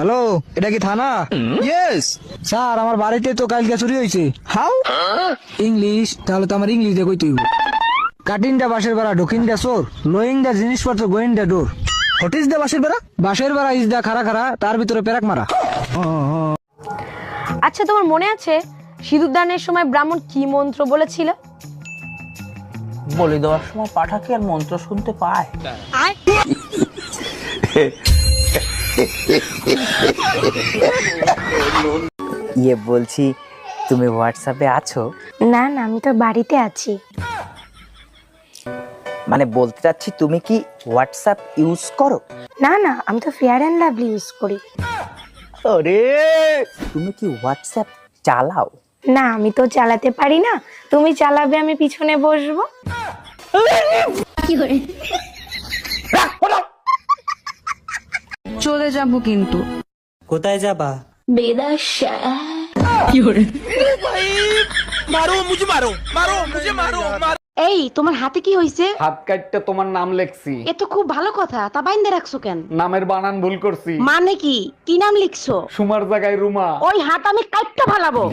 Hello এটা কি থানা? ইয়েস স্যার আমার বাড়িতে তো কালকে চুরি হয়েছে। হাউ ইংলিশ তাহলে তো আমার ইংলিশ কইতে হইব। কাটিং দা বাসের বেড়া ঢুকিং দা চোর লোয়িং দা জিনিসপত্র going the door. What is the বাসের বেড়া? বাসের বেড়া ইজ দা খারা খারা তার ভিতরে পেরাক মারা। আচ্ছা তোমার মনে আছে সিঁদুর দানের সময় ব্রাহ্মণ কি মন্ত্র বলেছিল? বলে দেওয়ার সময় পাঠাকে আর মন্ত্র শুনতে পায়। ইয়ে বলছি তুমি হোয়াটসঅ্যাপে আছো? না না আমি তো বাড়িতে আছি। মানে বলতে চাচ্ছি তুমি কি হোয়াটসঅ্যাপ ইউজ করো? না না আমি তো ফেয়ার অ্যান্ড লাভলি ইউজ করি। আরে তুমি কি হোয়াটসঅ্যাপ চালাও? না আমি তো চালাতে পারি না। তুমি চালাবে আমি পিছনে বসবো। চলে যাব কিন্তু। কোথায় যাবা? এই তোমার হাতে কি হয়েছে হাত কাটতে তোমার নাম লেখছি। এ তো খুব ভালো কথা তা বাইন্দে রাখছো কেন? নামের বানান ভুল করছি। মানে কি? কি নাম লিখছো? সুমার জায়গায় রুমা। ওই হাত আমি কাটতে ফালাবো।